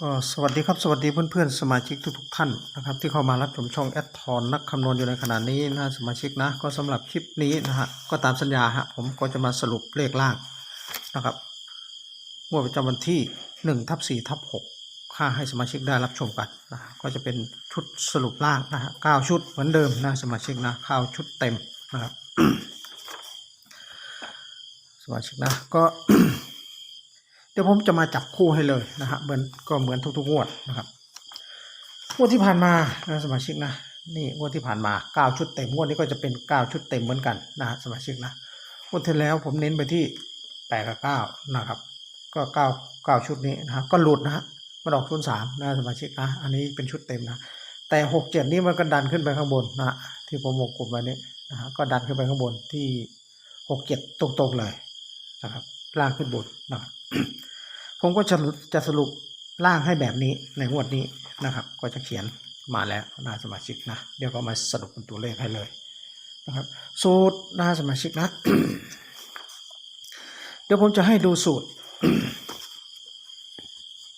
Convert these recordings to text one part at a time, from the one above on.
ก็สวัสดีครับสวัสดีเพื่อนๆสมาชิกทุกๆท่านนะครับที่เข้ามารับชมช่องแอดทอนนักคำนวณอยู่ในขณะนี้นะสมาชิกนะก็สำหรับคลิปนี้นะฮะก็ตามสัญญาฮะผมก็จะมาสรุปเลขล่างนะครับงวดประจำวันที่1ทับ4ทับ6ค่าให้สมาชิกได้รับชมกันนะก็จะเป็นชุดสรุปล่างนะฮะเก้าชุดเหมือนเดิมนะสมาชิกนะข้าวชุดเต็มนะครับสมาชิกนะก็ เดี๋ยวผมจะมาจับคู่ให้เลยนะฮะเหมือนก็เหมือนทุกๆงวดนะครับงวดที่ผ่านมานะสมาชิกนะนี่งวดที่ผ่านมาเก้าชุดเต็มงวดนี้ก็จะเป็นเก้าชุดเต็มเหมือนกันนะฮะสมาชิกนะงวดที่แล้วผมเน้นไปที่แปดกับเก้านะครับ ก็เก้าเก้าชุดนี้นะฮะก็หลุดนะฮะมันออกชุดสามนะสมาชิกนะอันนี้เป็นชุดเต็มนะแต่หกเจ็ดนี้มันก็ดันขึ้นไปข้างบนนะที่ผมวงกลมไว้นี้นะฮะก็ดันขึ้นไปข้างบนที่หกเจ็ดตรงๆเลยนะครับล่างขึ้นบนนะครับ ผมก็จะจะสรุปร่างให้แบบนี้ในงวดนี้นะครับ ก็จะเขียนมาแล้วนะสมาชิกนะเดี๋ยวก็มาสรุปเป็นตัวเลขให้เลยนะครับสูตรนะสมาชิกนะเดี๋ยวผมจะให้ดูสูตร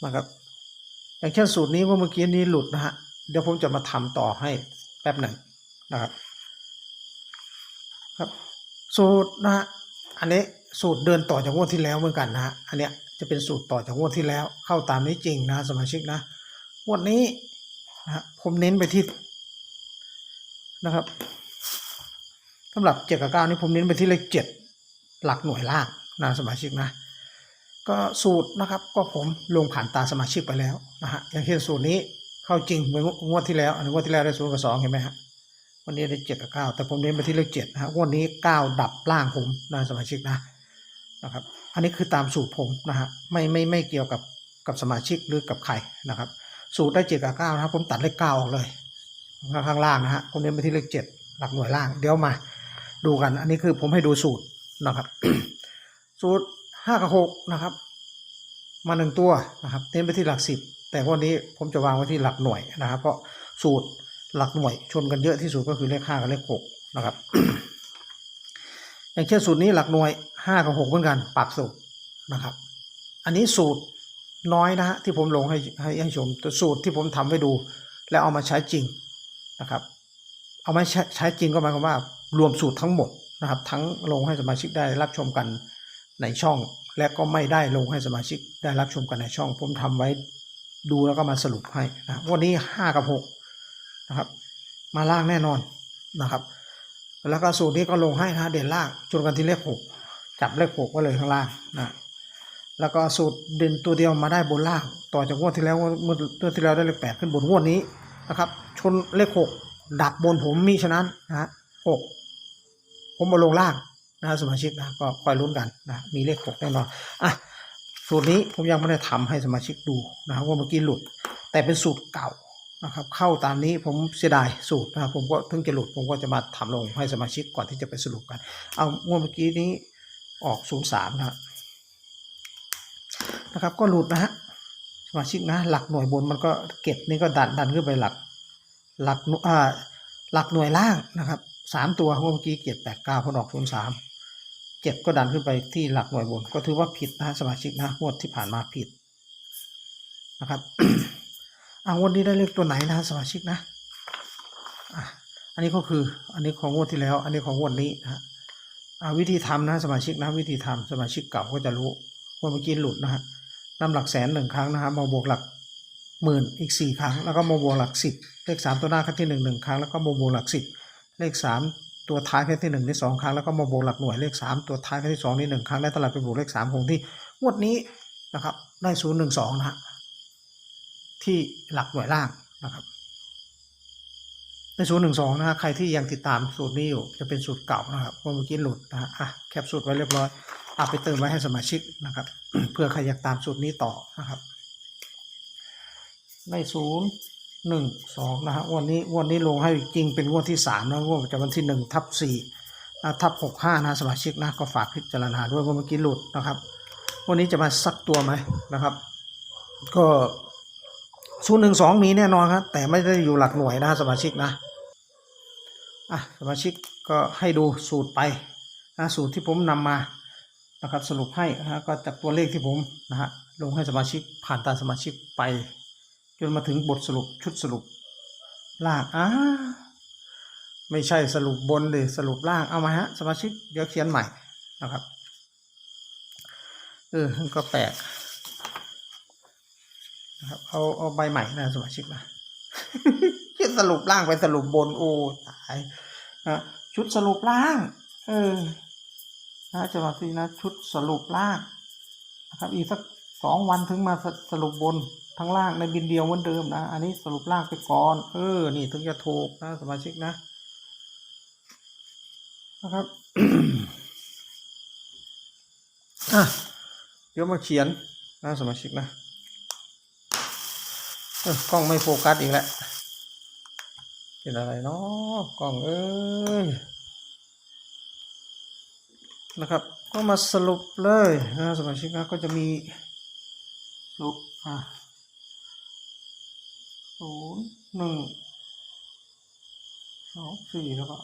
นะครับอย่างเช่นสูตรนี้ว่าเมื่อกี้นี้หลุดนะฮะเดี๋ยวผมจะมาทำต่อให้แป๊บหนึ่งนะครับครับสูตรนะฮะอันนี้ สูตรเดินต่อจากงวดที่แล้วเหมือนกันนะฮะอันเนี้ยจะเป็นสูตรต่อจากงวดที่แล้วเข้าตามนี้จริงนะสมาชิกนะงวดนี้นะผมเน้นไปที่นะครับสำหรับเจ็ดกับเก้านี่ผมเน้นไปที่เลขเจ็ดหลักหน่วยล่างนะสมาชิกนะก็สูตรนะครับก็ผมลงผ่านตาสมาชิกไปแล้วนะฮะอย่างเช่นสูตรนี้เข้าจริงเหมือนงวดที่แล้วอันนี้งวดที่แล้วได้ศูนย์กับสองเห็นไหมฮะวันนี้ได้เจ็ดกับเก้าแต่ผมเน้นไปที่เลขเจ็ดนะฮะงวันนี้เก้าดับล่างผมนะสมาชิกนะ นะครับ อันนี้คือตามสูตรผมนะฮะไม่ไม่ไม่เกี่ยวกับกับสมาชิกหรือกับใครนะครับ สูตรได้เจ็ดกับเก้านะครับผมตัดเลขเก้าออกเลยข้างล่างนะฮะผมเน้นไปที่เลขเจ็ดหลักหน่วยล่างเดี๋ยวมาดูกัน อันนี้คือผมให้ดูสูตรนะครับ สูตรห้ากับหกนะครับ มาหนึ่งตัวนะครับเน้นไปที่หลักสิบแต่วันนี้ผมจะวางไว้ที่หลักหน่วยนะครับ เพราะสูตรหลักหน่วยชนกันเยอะที่สุดก็คือเลขห้ากับเลขหกนะครับ อย่างเช่นสูตรนี้หลักหน่วยห้ากับหกเหมือนกัน ปรับสูตรนะครับ อันนี้สูตรน้อยนะฮะที่ผมลงให้ให้ให้ชมแต่สูตรที่ผมทำไว้ดู แล้วเอามาใช้จริงนะครับ เอามาใช้ใช้จริงก็หมายความว่ารวมสูตรทั้งหมดนะครับ ทั้งลงให้สมาชิกได้รับชมกันในช่อง และก็ไม่ได้ลงให้สมาชิกได้รับชมกันในช่อง ผมทำไว้ดูแล้วก็มาสรุปให้นะวันนี้ห้ากับหกนะครับ มาล่างแน่นอนนะครับ แล้วก็สูตรนี้ก็ลงให้นะเด่นล่างจนกันที่เลขหกจับเลขหกไว้เลยข้างล่างนะแล้วก็สูตรเด่นตัวเดียวมาได้บนล่าง ต่อจากงวดที่แล้วเมื่อเมื่อที่แล้วได้เลขแปดขึ้นบนงวดนี้นะครับ ชนเลขหกดับบนผมมีฉะนั้นนะฮะหกผมมาลงล่างนะสมาชิกนะก็คอยลุ้นกันนะมีเลขหกแน่นอนอะสูตรนี้ผมยังไม่ได้ทำให้สมาชิกดูนะว่าเมื่อกี้หลุด แต่เป็นสูตรเก่า นะครับเข้าตามนี้ผมเสียดายสูตรนะครับผมก็เพิ่งจะหลุดผมก็จะมาทำลงให้สมาชิกก่อนที่จะไปสรุปกัน เอางวดเมื่อกี้นี้ออกศูนย์สามนะนะครับก็หลุดนะฮะสมาชิกนะหลักหน่วยบนมันก็เก็บนี่ก็ดันดันขึ้นไปหลักหลักหน่วยอ่าหลักหน่วยล่างนะครับสามตัวเมื่อกี้เก็บแปดเก้าพอออกศูนย์สามเจ็ดก็ดันขึ้นไปที่หลักหน่วยบน ก็ถือว่าผิดนะฮะสมาชิกนะงวดที่ผ่านมาผิดนะครับ อะงวันนี้ได้เลขตัวไหนนะสมาชิกนะอะอันนี้ก็คืออันนี้ของงวดที่แล้ว อันนี้ของงวดนี้นะฮะอะวิธีทำนะสมาชิกนะวิธีทำสมาชิกเก่าก็จะรู้ว่าเมื่อกี้หลุดนะฮะนำหลักแสนหนึ่งครั้งนะฮะมาบวกหลักหมื่นอีกสี่ครั้ง แล้วก็มาบวกหลักสิบเลขสามตัวหน้าครั้งที่หนึ่งหนึ่งครั้งแล้วก็มาบวกหลักสิบเลขสามตัวท้ายครั้งที่หนึ่งนี่สองครั้งแล้วก็มาบวกหลักหน่วยเลขสามตัวท้ายครั้งที่สองนี่หนึ่งครั้งได้ตลาดไปบวกเลขสามคงที่งวดนี้นะครับได้ศูนย์หนึ่งสองนะฮะ ที่หลักหน่วยล่างนะครับ ในสูตรหนึ่งสองนะฮะใครที่ยังติดตามสูตรนี้อยู่จะเป็นสูตรเก่านะครับเพราะเมื่อกี้หลุดนะฮะอะแคปสูตรไว้เรียบร้อยเอาไปเติมไว้ให้สมาชิกนะครับ เพื่อใครอยากตามสูตรนี้ต่อนะครับ ในศูนย์หนึ่งสองนะฮะวันนี้วันนี้ลงให้จริงเป็นงวดที่สามนะงวดประจำวันที่หนึ่งทับสี่ทับหกห้านะสมาชิกนะก็ฝากพิจารณาด้วยว่าเมื่อกี้หลุดนะครับ วันนี้จะมาสักตัวไหมนะครับ ก็ ศูนย์หนึ่งสองมีแน่นอนครับ แต่ไม่ได้อยู่หลักหน่วยนะสมาชิกนะอะสมาชิกก็ให้ดูสูตรไปนะสูตรที่ผมนำมานะครับสรุปให้นะก็จากตัวเลขที่ผมนะฮะลงให้สมาชิกผ่านตาสมาชิกไป จนมาถึงบทสรุปชุดสรุปลางอ้าไม่ใช่สรุปบนเลยสรุปล่างเอามาฮะสมาชิกเดี๋ยวเขียนใหม่นะครับเออก็แปลก นะครับเอาเอาใบใหม่นะสมาชิกนะเขียนสรุปล่างไปสรุปบนโอ้ตายนะชุดสรุปล่าง เออนะจะมาสินะชุดสรุปล่างนะครับ อีกสักสองวันถึงมาสสรุปบนทั้งล่างในบินเดียวเหมือนเดิมนะ อันนี้สรุปล่างไปก่อน เออ นี่ถึงจะถูกนะสมาชิกนะ นะครับอะเดี๋ยวมาเขียนนะสมาชิกนะ กล้องไม่โฟกัสอีกแล้วเป็นอะไรเนาะกล้องเอ้ยนะครับ ก็มาสรุปเลยนะสมาชิกนะก็จะมีสรุปอะศูนย์หนึ่งสองสี่แล้วก็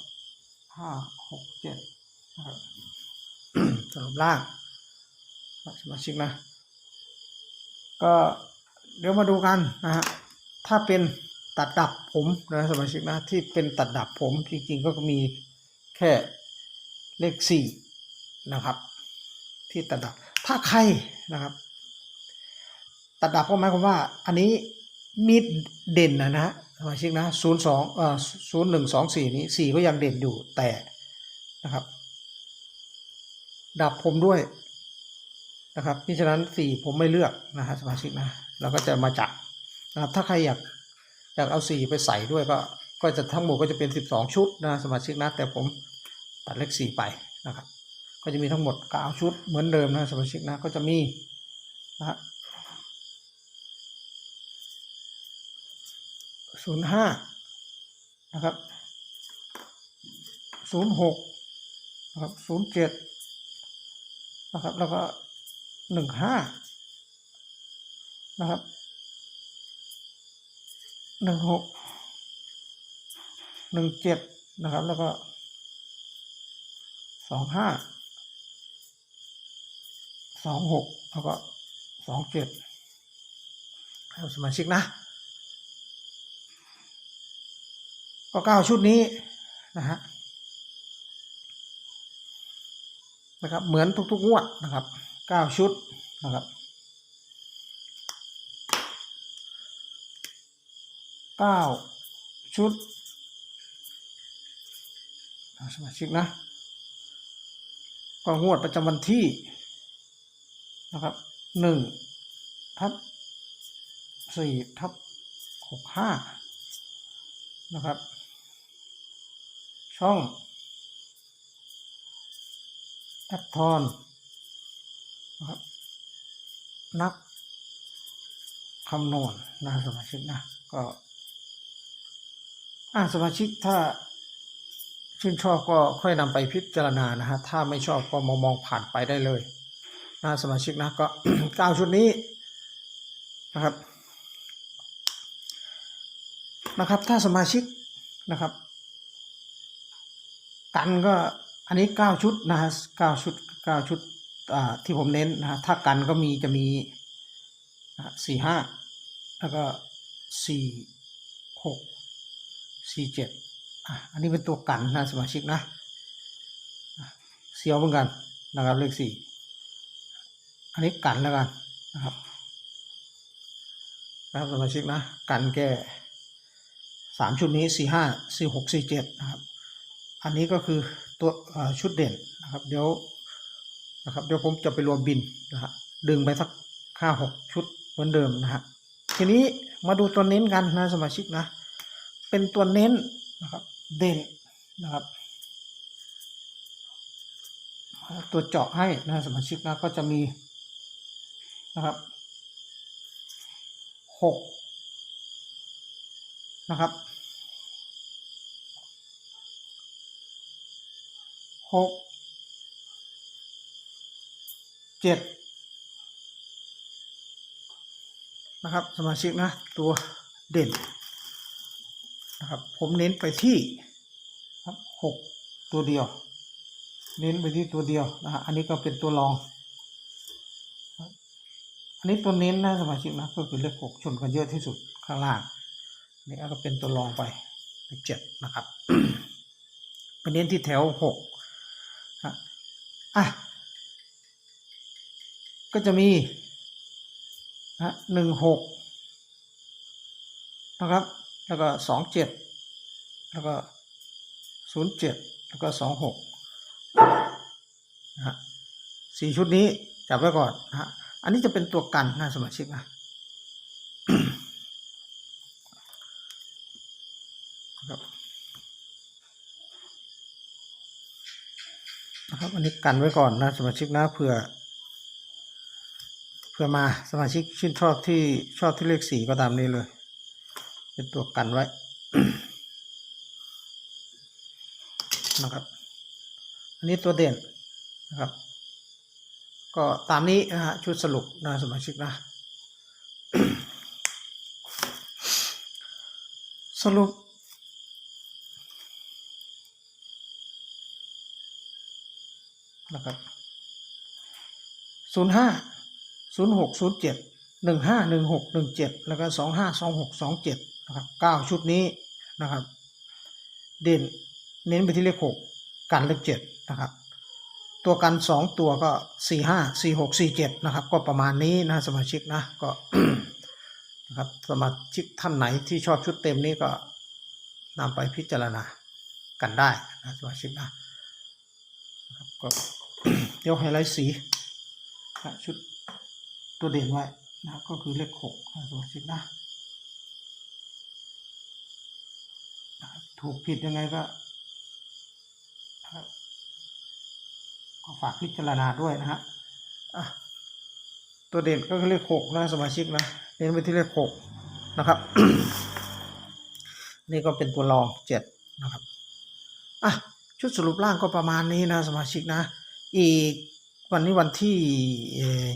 ห้าหกเจ็ดนะครับสรุปล่างสมาชิกนะ ก็ เดี๋ยวมาดูกันนะฮะถ้าเป็นตัดดับผมนะสมาชิกนะที่เป็นตัดดับผมจริงๆก็มีแค่เลขสี่นะครับ ที่ตัดดับถ้าใครนะครับ ตัดดับก็หมายความว่า อันนี้มีดเด่นนะนะสมาชิกนะศูนย์สองเอ่อศูนย์หนึ่งสองสี่นี้สี่ก็ยังเด่นอยู่แต่นะครับ ดับผมด้วยนะครับเพราะฉะนั้นสี่ผมไม่เลือกนะฮะสมาชิกนะ เราก็จะมาจับนะครับถ้าใครอยากอยากเอาสี่ไปใส่ด้วยก็ก็จะทั้งหมดก็จะเป็นสิบสองชุดนะสมาชิกนะแต่ผมตัดเลขสี่ไปนะครับ ก็จะมีทั้งหมดเก้าชุดเหมือนเดิมนะสมาชิกนะก็จะมีนะฮะศูนย์ห้านะครับศูนย์หกนะครับศูนย์เจ็ดนะครับแล้วก็หนึ่งห้า นะครับหนึ่งหกหนึ่งเจ็ดนะครับ แล้วก็สองห้าสองหกแล้วก็สองเจ็ดครับสมาชิกนะ ก็เก้าชุดนี้นะฮะนะครับเหมือนทุกๆงวดนะครับเก้าชุดนะครับ เก้าชุดสมาชิกนะก็งวดประจำวันที่นะครับหนึ่งทับสี่ทับหกห้านะครับ ช่องแอปทอนนะครับนักคำนวณนะสมาชิกนะก็ อ่าสมาชิกถ้าชื่นชอบก็ค่อยนำไปพิจารณานะฮะถ้าไม่ชอบก็มองมองผ่านไปได้เลยนะสมาชิกนะก็เก้าชุดนี้นะครับนะครับ ถ้าสมาชิกนะครับ กันก็อันนี้เก้าชุดนะฮะเก้าชุดเก้าชุดอ่าที่ผมเน้นนะฮะถ้ากันก็มีจะมีสี่ห้าแล้วก็สี่หก สี่เจ็ดอะอันนี้เป็นตัวกันนะสมาชิกนะเสียวเหมือนกันนะครับเลขสี่อันนี้กันแล้วกันนะครับนะครับสมาชิกนะกันแก้สามชุดนี้สี่ห้าสี่หกสี่เจ็ดนะครับ อันนี้ก็คือตัวชุดเด่นนะครับเดี๋ยวนะครับเดี๋ยวผมจะไปรวมบินนะฮะดึงไปสักห้าหกชุดเหมือนเดิมนะฮะทีนี้มาดูตัวเน้นกันนะสมาชิกนะ เป็นตัวเน้นนะครับเด่นนะครับตัวเจาะให้นะสมาชิกนะก็จะมีนะครับหกนะครับหกเจ็ดนะครับสมาชิกนะตัวเด่น นะครับ ผมเน้นไปที่ครับหกตัวเดียว เน้นไปที่ตัวเดียวนะฮะอันนี้ก็เป็นตัวรอง อันนี้ตัวเน้นนะสมาชิกนะก็คือเลขหกชนกันเยอะที่สุดข้างล่างนี่ก็เป็นตัวรองไปเลขเจ็ดนะครับไปเน้นที่แถวหกอะก็จะมีนะหนึ่งหกนะครับ แล้วก็สองเจ็ดแล้วก็ศูนย์เจ็ดแล้วก็สองหกนะฮะสี่ชุดนี้จับไว้ก่อนนะฮะอันนี้จะเป็นตัวกันนะสมาชิกนะนะครับอันนี้กันไว้ก่อนนะสมาชิกนะเผื่อเผื่อมาสมาชิกชื่นชอบที่ชอบที่เลขสี่ก็ตามนี้เลย เป็นตัวกันไว้นะครับ อันนี้ตัวเด่นนะครับ ก็ตามนี้นะฮะชุดสรุปนะสมาชิกนะ สรุปนะครับศูนย์ห้าศูนย์หกศูนย์เจ็ดหนึ่งห้าหนึ่งหกหนึ่งเจ็ดแล้วก็สองห้าสองหกสองเจ็ด นะครับเก้าชุดนี้นะครับ เด่นเน้นไปที่เลขหกกันเลขเจ็ดนะครับ ตัวกันสองตัวก็สี่ห้าสี่หกสี่เจ็ดนะครับ ก็ประมาณนี้นะสมาชิกนะก็นะครับสมาชิกท่านไหนที่ชอบชุดเต็มนี้ก็นำไปพิจารณากันได้นะสมาชิกนะก็เดี๋ยวไฮไลท์สีชุดตัวเด่นไว้นะก็คือเลขหกนะสมาชิกนะนะครับ ถูกผิดยังไงก็ก็ฝากพิจารณาด้วยนะฮะอะตัวเด่นก็เลขหกนะสมาชิกนะเน้นไปที่เลขหกนะครับ นี่ก็เป็นตัวรองเจ็ดนะครับอะชุดสรุปร่างก็ประมาณนี้นะสมาชิกนะ อีกวันนี้วันที่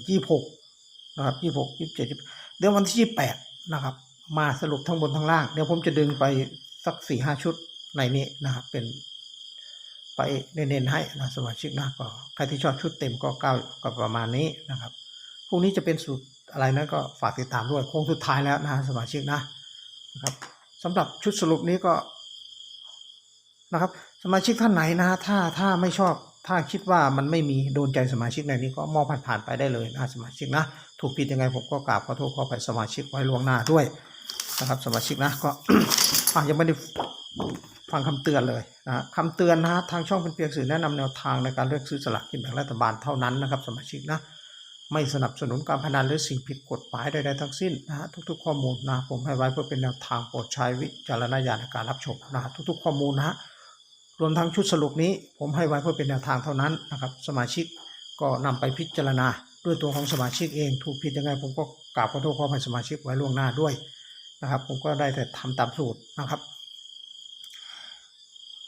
ยี่หกนะครับยี่หกยี่เจ็ดเดี๋ยววันที่ยี่แปดนะครับ มาสรุปทั้งบนทั้งล่าง เดี๋ยวผมจะดึงไป สักสี่ห้าชุดในนี้นะครับเป็นไปเน้นๆให้นะสมาชิกนะก็ใครที่ชอบชุดเต็มก็เก้าก็ประมาณนี้นะครับพรุ่งนี้จะเป็นสูตรอะไรนั้นก็ฝากติดตามด้วยโค้งสุดท้ายแล้วนะสมาชิกนะนะครับสำหรับชุดสรุปนี้ก็นะครับสมาชิกท่านไหนนะถ้าถ้าไม่ชอบถ้าคิดว่ามันไม่มีโดนใจสมาชิกในนี้ก็มองผ่านๆไปได้เลยนะสมาชิกนะ ถูกผิดยังไงผมก็กราบขอโทษขอไปสมาชิกไว้ล่วงหน้าด้วยนะครับสมาชิกนะก็ อะยังไม่ได้ฟังคำเตือนเลยนะคำเตือนนะทางช่องเป็นเพียงสื่อแนะนำแนวทางในการเลือกซื้อสลากกินแบ่งรัฐบาลเท่านั้นนะครับสมาชิกนะไม่สนับสนุนการพนันหรือสิ่งผิดกฎหมายใดๆทั้งสิ้นนะฮะทุกๆ ข้อมูลนะผมให้ไว้เพื่อเป็นแนวทางโปรดใช้วิจารณญาณในการรับชมนะทุกๆ ข้อมูลนะฮะรวมทั้งชุดสรุปนี้ ผมให้ไว้เพื่อเป็นแนวทางเท่านั้นนะครับสมาชิกก็นำไปพิจารณาด้วยตัวของสมาชิกเอง ถูกผิดยังไงผมก็กราบขอโทษขออภัยสมาชิกไว้ล่วงหน้าด้วย นะครับ ผมก็ได้แต่ทำตามสูตรนะครับ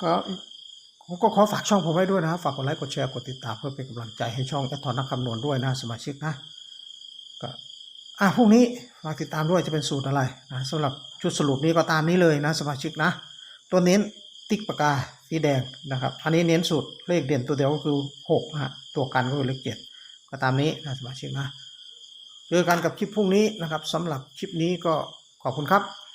ก็ผมก็ขอฝากช่องผมไว้ด้วยนะครับฝากกดไลค์กดแชร์กดติดตามเพื่อเป็นกำลังใจให้ช่องแอดทอนนักคำนวณด้วยนะสมาชิกนะก็อะพรุ่งนี้ฝากติดตามด้วยจะเป็นสูตรอะไรนะสำหรับชุดสรุปนี้ก็ตามนี้เลยนะสมาชิกนะ ตัวเน้นติ๊กปากกาสีแดงนะครับ อันนี้เน้นสูตรเลขเด่นตัวเดียวก็คือหกนะฮะตัวกันก็คือเลขเจ็ดก็ตามนี้นะสมาชิกนะเจอกันกับคลิปพรุ่งนี้นะครับสำหรับคลิปนี้ก็ ขอบคุณครับ